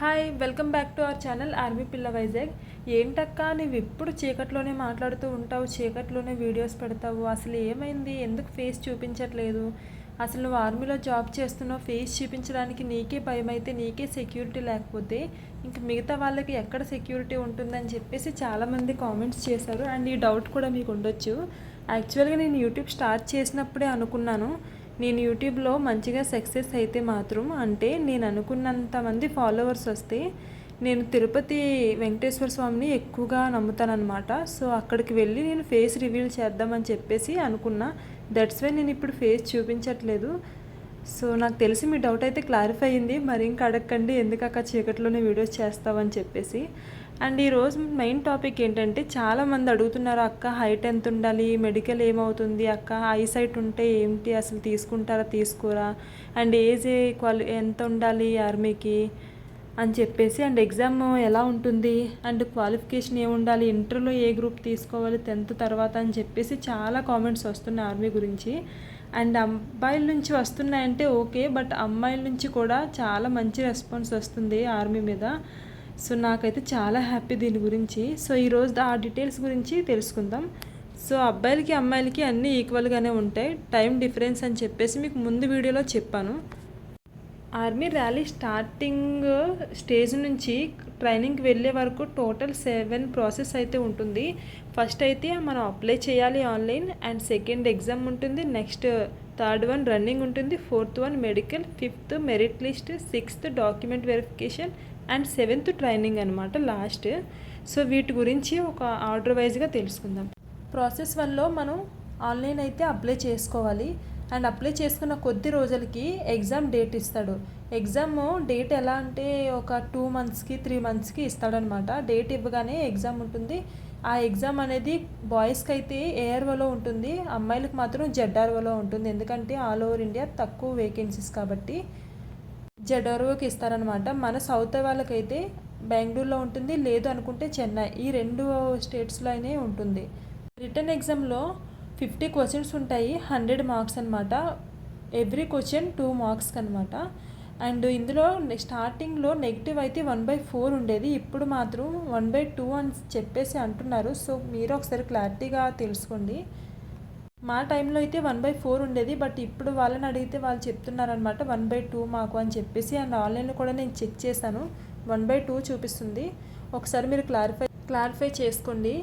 Hi welcome back to our channel army పిల్ల వైజాగ్. ఏంటక్కా నువ్వు ఎప్పుడు చీకట్లోనే మాట్లాడుతూ ఉంటావు చీకట్లోనే వీడియోస్ పెడతావు. అసలు ఏమైంది? ఎందుకు ఫేస్ చూపించట్లేదు? అసలు నువ్వు ఆర్మీలో జాబ్ చేస్తున్నావు ఫేస్ చూపించడానికి నీకే భయం అయితే నీకే సెక్యూరిటీ లేకపోతే ఇంక మిగతా వాళ్ళకి ఎక్కడ సెక్యూరిటీ ఉంటుందని చెప్పేసి చాలామంది కామెంట్స్ చేశారు. అండ్ ఈ డౌట్ కూడా మీకు ఉండొచ్చు. యాక్చువల్గా నేను యూట్యూబ్ స్టార్ట్ చేసినప్పుడే అనుకున్నాను. నేను యూట్యూబ్లో మంచిగా సక్సెస్ అయితే మాత్రం అంటే నేను అనుకున్నంత మంది ఫాలోవర్స్ వస్తే నేను తిరుపతి వెంకటేశ్వర స్వామిని ఎక్కువగా నమ్ముతానమాట సో అక్కడికి వెళ్ళి నేను ఫేస్ రివీల్ చేద్దామని చెప్పేసి అనుకున్నా. దట్స్ వై నేను ఇప్పుడు ఫేస్ చూపించట్లేదు. సో నాకు తెలిసి మీ డౌట్ అయితే క్లారిఫై అయింది. మరి ఇంకా అడగండి ఎందుకు అక్క చీకట్లోనే వీడియోస్ చేస్తావని చెప్పేసి. అండ్ ఈరోజు మెయిన్ టాపిక్ ఏంటంటే చాలామంది అడుగుతున్నారు అక్క హైట్ ఎంత ఉండాలి? మెడికల్ ఏమవుతుంది? అక్క ఐసైట్ సైట్ ఉంటే ఏంటి? అసలు తీసుకుంటారా తీసుకోరా? అండ్ ఏజ్ క్వాలి ఎంత ఉండాలి ఆర్మీకి అని చెప్పేసి అండ్ ఎగ్జామ్ ఎలా ఉంటుంది? అండ్ క్వాలిఫికేషన్ ఏముండాలి? ఇంటర్లో ఏ గ్రూప్ తీసుకోవాలి? టెన్త్ తర్వాత అని చెప్పేసి చాలా కామెంట్స్ వస్తున్నాయి ఆర్మీ గురించి. అండ్ అబ్బాయిల నుంచి వస్తున్నాయంటే ఓకే బట్ అమ్మాయిల నుంచి కూడా చాలా మంచి రెస్పాన్స్ వస్తుంది ఆర్మీ మీద. సో నాకైతే చాలా హ్యాపీ దీని గురించి. సో ఈరోజు ఆ డీటెయిల్స్ గురించి తెలుసుకుందాం. సో అబ్బాయిలకి అమ్మాయిలకి అన్నీ ఈక్వల్గానే ఉంటాయి. టైం డిఫరెన్స్ అని చెప్పేసి మీకు ముందు వీడియోలో చెప్పాను. ఆర్మీ ర్యాలీ స్టార్టింగ్ స్టేజ్ నుంచి ట్రైనింగ్కి వెళ్ళే వరకు టోటల్ సెవెన్ ప్రాసెస్ అయితే ఉంటుంది. ఫస్ట్ అయితే మనం అప్లై చేయాలి ఆన్లైన్ అండ్ సెకండ్ ఎగ్జామ్ ఉంటుంది. నెక్స్ట్ థర్డ్ వన్ రన్నింగ్ ఉంటుంది. Fourth one medical fifth merit list sixth document verification and seventh training అనమాట లాస్ట్. సో వీటి గురించి ఒక ఆర్డర్ వైజ్గా తెలుసుకుందాం. ప్రాసెస్ వన్లో మనం ఆన్లైన్ అయితే అప్లై చేసుకోవాలి. అండ్ అప్లై చేసుకున్న కొద్ది రోజులకి ఎగ్జామ్ డేట్ ఇస్తాడు. ఎగ్జామ్ డేట్ ఎలా అంటే ఒక టూ మంత్స్కి త్రీ మంత్స్కి ఇస్తాడనమాట డేట్ ఇవ్వగానే ఎగ్జామ్ ఉంటుంది. ఆ ఎగ్జామ్ అనేది బాయ్స్కి అయితే ఏఆర్ఓలో ఉంటుంది? అమ్మాయిలకు మాత్రం జెడ్ఆర్ఓలో ఉంటుంది. ఎందుకంటే ఆల్ ఓవర్ ఇండియా తక్కువ వేకెన్సీస్ కాబట్టి. జెడ్ఆర్ఓకి ఇస్తారనమాట మన సౌత్ వాళ్ళకైతే బెంగళూరులో ఉంటుంది లేదు అనుకుంటే చెన్నై. ఈ రెండు స్టేట్స్లో అయినే ఉంటుంది. రిటర్న్ ఎగ్జామ్లో ఫిఫ్టీ క్వశ్చన్స్ ఉంటాయి హండ్రెడ్ మార్క్స్ అనమాట ఎవ్రీ క్వశ్చన్ టూ మార్క్స్ అనమాట అండ్ ఇందులో స్టార్టింగ్లో నెగిటివ్ అయితే వన్ బై ఫోర్ ఉండేది. ఇప్పుడు మాత్రం వన్ బై టూ అని చెప్పేసి అంటున్నారు. సో మీరు ఒకసారి క్లారిటీగా తెలుసుకోండి. మా టైంలో అయితే వన్ బై ఫోర్ ఉండేది బట్ ఇప్పుడు వాళ్ళని అడిగితే వాళ్ళు చెప్తున్నారనమాట వన్ బై టూ మాకు అని చెప్పేసి అండ్ ఆన్లైన్లో కూడా నేను చెక్ చేశాను వన్ బై టూ చూపిస్తుంది. ఒకసారి మీరు క్లారిఫై క్లారిఫై చేసుకోండి.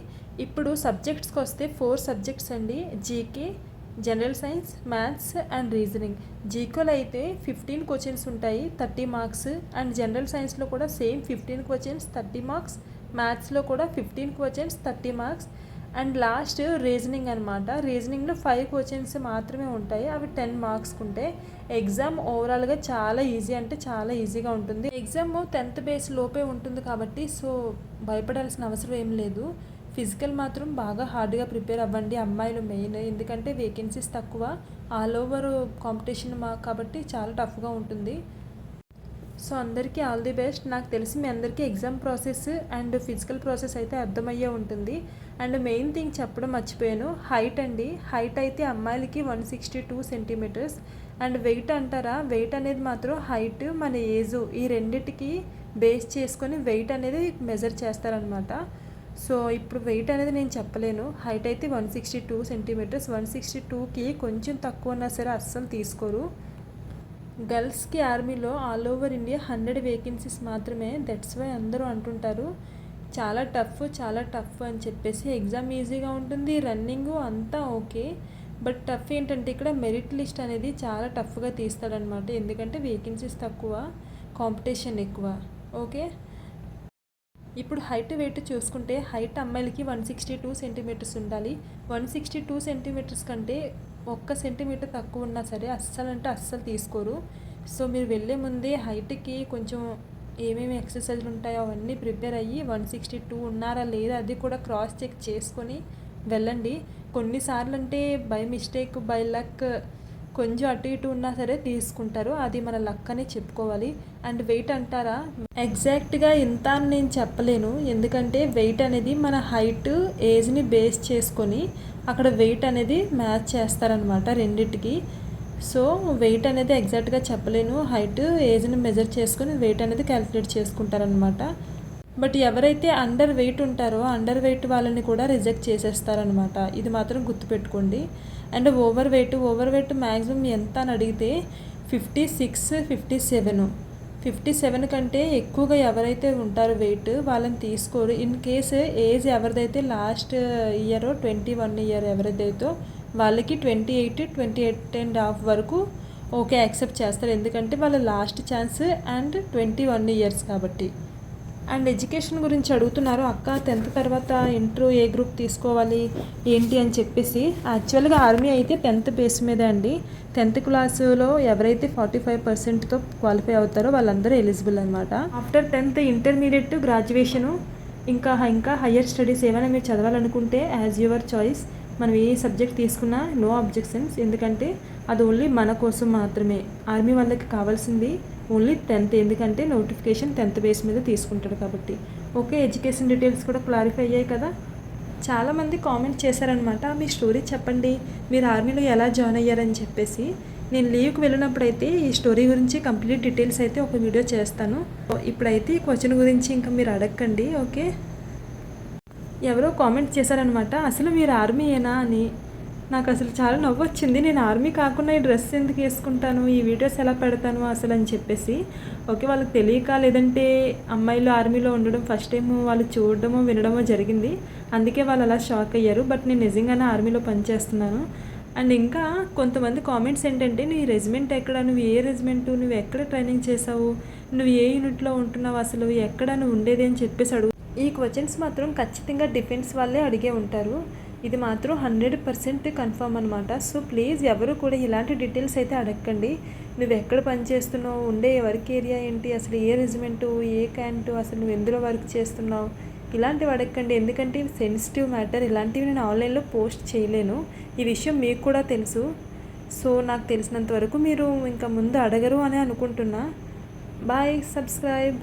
ఇప్పుడు సబ్జెక్ట్స్కి వస్తే ఫోర్ సబ్జెక్ట్స్ అండి GK general science maths and reasoning. జీకోలో అయితే ఫిఫ్టీన్ క్వశ్చన్స్ ఉంటాయి థర్టీ మార్క్స్ అండ్ జనరల్ సైన్స్లో కూడా same fifteen questions thirty marks మ్యాథ్స్లో కూడా fifteen questions thirty marks. And last reasoning అనమాట రీజనింగ్లో ఫైవ్ క్వశ్చన్స్ మాత్రమే ఉంటాయి. అవి టెన్ మార్క్స్ ఉంటే ఎగ్జామ్ ఓవరాల్గా చాలా ఈజీ అంటే చాలా ఈజీగా ఉంటుంది. ఎగ్జామ్ టెన్త్ బేస్ లోపే ఉంటుంది కాబట్టి సో భయపడాల్సిన అవసరం ఏం లేదు. ఫిజికల్ మాత్రం బాగా హార్డ్గా ప్రిపేర్ అవ్వండి అమ్మాయిలు మెయిన్ ఎందుకంటే వేకెన్సీస్ తక్కువ. ఆల్ ఓవర్ కాంపిటీషన్ మా కాబట్టి చాలా టఫ్గా ఉంటుంది. సో అందరికీ ఆల్ ది బెస్ట్ నాకు తెలిసి మీ అందరికీ exam process and physical process అయితే అర్థమయ్యే ఉంటుంది. అండ్ మెయిన్ థింగ్ చెప్పడం మర్చిపోయాను. హైట్ అండి. హైట్ అయితే అమ్మాయిలకి one sixty two centimetres. And weight అంటారా? వెయిట్ అనేది మాత్రం హైట్ మన ఏజ్ ఈ రెండిటికి బేస్ చేసుకొని వెయిట్ అనేది మెజర్ చేస్తారనమాట. సో ఇప్పుడు వెయిట్ అనేది నేను చెప్పలేను. హైట్ అయితే one sixty two centimetres. One sixty టూకి కొంచెం తక్కువ ఉన్నా సరే అస్సలు తీసుకోరు. గర్ల్స్కి ఆర్మీలో all over India hundred vacancies మాత్రమే. దట్స్ వై అందరూ అంటుంటారు. చాలా టఫ్ చాలా టఫ్ అని చెప్పేసి ఎగ్జామ్ ఈజీగా ఉంటుంది రన్నింగ్ అంతా ఓకే. బట్ టఫ్ ఏంటంటే ఇక్కడ మెరిట్ లిస్ట్ అనేది చాలా టఫ్గా తీస్తాడనమాట. ఎందుకంటే వేకెన్సీస్ తక్కువ కాంపిటీషన్ ఎక్కువ. ఓకే? ఇప్పుడు హైట్ వెయిట్ చూసుకుంటే హైట్ అమ్మాయిలకి వన్ సిక్స్టీ టూ సెంటీమీటర్స్ ఉండాలి. వన్ సిక్స్టీ టూ సెంటీమీటర్స్ కంటే ఒక్క సెంటీమీటర్ తక్కువ ఉన్నా సరే అస్సలు అంటే అస్సలు తీసుకోరు. సో మీరు వెళ్ళే ముందే హైట్కి కొంచెం ఏమేమి ఎక్సర్సైజ్లు ఉంటాయో అవన్నీ ప్రిపేర్ అయ్యి వన్ సిక్స్టీ టూ ఉన్నారా లేదా అది కూడా క్రాస్ చెక్ చేసుకొని వెళ్ళండి. కొన్నిసార్లు అంటే బై మిస్టేక్ బై లక్ కొంచెం అటు ఇటు ఉన్నా సరే తీసుకుంటారు. అది మన లక్ అని చెప్పుకోవాలి. అండ్ వెయిట్ అంటారా? ఎగ్జాక్ట్గా ఇంత అని నేను చెప్పలేను. ఎందుకంటే వెయిట్ అనేది మన హైట్ ఏజ్ని బేస్ చేసుకొని అక్కడ వెయిట్ అనేది మ్యాచ్ చేస్తారనమాట రెండింటికి. సో వెయిట్ అనేది ఎగ్జాక్ట్గా చెప్పలేను. హైట్ ఏజ్ని మెజర్ చేసుకొని వెయిట్ అనేది క్యాలిక్యులేట్ చేసుకుంటారనమాట బట్ ఎవరైతే అండర్ వెయిట్ ఉంటారో అండర్ వెయిట్ వాళ్ళని కూడా రిజెక్ట్ చేసేస్తారనమాట ఇది మాత్రం గుర్తుపెట్టుకోండి. And over weight over weight maximum ఎంత అని అడిగితే fifty six fifty seven fifty seven కంటే ఎక్కువగా ఎవరైతే ఉంటారో వెయిట్ వాళ్ళని తీసుకోరు. In case age ఎవరిదైతే last year twenty one year ఎవరిదైతే వాళ్ళకి twenty eight twenty eight and half వరకు ఓకే యాక్సెప్ట్ చేస్తారు. ఎందుకంటే వాళ్ళ last chance and twenty one years కాబట్టి. అండ్ ఎడ్యుకేషన్ గురించి అడుగుతున్నారు. అక్క టెన్త్ తర్వాత ఇంటర్ ఏ గ్రూప్ తీసుకోవాలి ఏంటి అని చెప్పేసి. యాక్చువల్గా ఆర్మీ అయితే టెన్త్ బేస్ మీద అండి. టెన్త్ క్లాసులో ఎవరైతే ఫార్టీ ఫైవ్ పర్సెంట్తో క్వాలిఫై అవుతారో వాళ్ళందరూ ఎలిజిబుల్ అనమాట ఆఫ్టర్ టెన్త్ ఇంటర్మీడియట్ గ్రాడ్యుయేషను ఇంకా ఇంకా హయ్యర్ స్టడీస్ ఏమైనా మీరు చదవాలనుకుంటే యాజ్ యువర్ చాయిస్. మనం ఏ సబ్జెక్ట్ తీసుకున్నా నో అబ్జెక్షన్స్ ఎందుకంటే అది ఓన్లీ మన కోసం మాత్రమే. ఆర్మీ వాళ్ళకి కావాల్సింది ఓన్లీ టెన్త్ ఎందుకంటే నోటిఫికేషన్ టెన్త్ బేస్ మీద తీసుకుంటాడు కాబట్టి. ఓకే ఎడ్యుకేషన్ డీటెయిల్స్ కూడా క్లారిఫై అయ్యాయి కదా? చాలామంది కామెంట్ చేశారనమాట మీ స్టోరీ చెప్పండి మీరు ఆర్మీలో ఎలా జాయిన్ అయ్యారని చెప్పేసి. నేను లీవ్కి వెళ్ళినప్పుడైతే ఈ స్టోరీ గురించి కంప్లీట్ డీటెయిల్స్ అయితే ఒక వీడియో చేస్తాను. ఇప్పుడైతే ఈ క్వశ్చన్ గురించి ఇంకా మీరు అడగండి ఓకే ఎవరో కామెంట్ చేశారనమాట అసలు మీరు ఆర్మీయేనా అని? నాకు అసలు చాలా నవ్వు వచ్చింది నేను ఆర్మీ కాకుండా ఈ డ్రెస్ ఎందుకు వేసుకుంటాను? ఈ వీడియోస్ ఎలా పెడతాను అసలు? అని చెప్పేసి ఓకే వాళ్ళకి తెలియక లేదంటే అమ్మాయిలు ఆర్మీలో ఉండడం ఫస్ట్ టైం వాళ్ళు చూడడమో వినడమో జరిగింది. అందుకే వాళ్ళు అలా షాక్ అయ్యారు. బట్ నేను నిజంగానే ఆర్మీలో పనిచేస్తున్నాను అండ్ ఇంకా కొంతమంది కామెంట్స్ ఏంటంటే నీ రెజిమెంట్ ఎక్కడ? నువ్వు ఏ రెజిమెంట్? నువ్వు ఎక్కడ ట్రైనింగ్ చేసావు నువ్వు ఏ యూనిట్లో ఉంటున్నావు? అసలు ఎక్కడ నువ్వు ఉండేది? అని చెప్పేసి అడుగు ఈ క్వశ్చన్స్ మాత్రం ఖచ్చితంగా డిఫెన్స్ వాళ్ళే అడిగే ఉంటారు. ఇది మాత్రం హండ్రెడ్ పర్సెంట్ కన్ఫర్మ్ అనమాట సో ప్లీజ్ ఎవరు కూడా ఇలాంటి డీటెయిల్స్ అయితే అడగండి నువ్వు ఎక్కడ పనిచేస్తున్నావు ఉండే వర్క్ ఏరియా ఏంటి? అసలు ఏ రెజిమెంటు? ఏ క్యాంటు? అసలు నువ్వు ఎందులో వర్క్ చేస్తున్నావు? ఇలాంటివి అడగండి ఎందుకంటే సెన్సిటివ్ మ్యాటర్. ఇలాంటివి నేను ఆన్లైన్లో పోస్ట్ చేయలేను. ఈ విషయం మీకు కూడా తెలుసు. సో నాకు తెలిసినంత వరకు మీరు ఇంకా ముందు అడగరు అని అనుకుంటున్నా. Bye subscribe.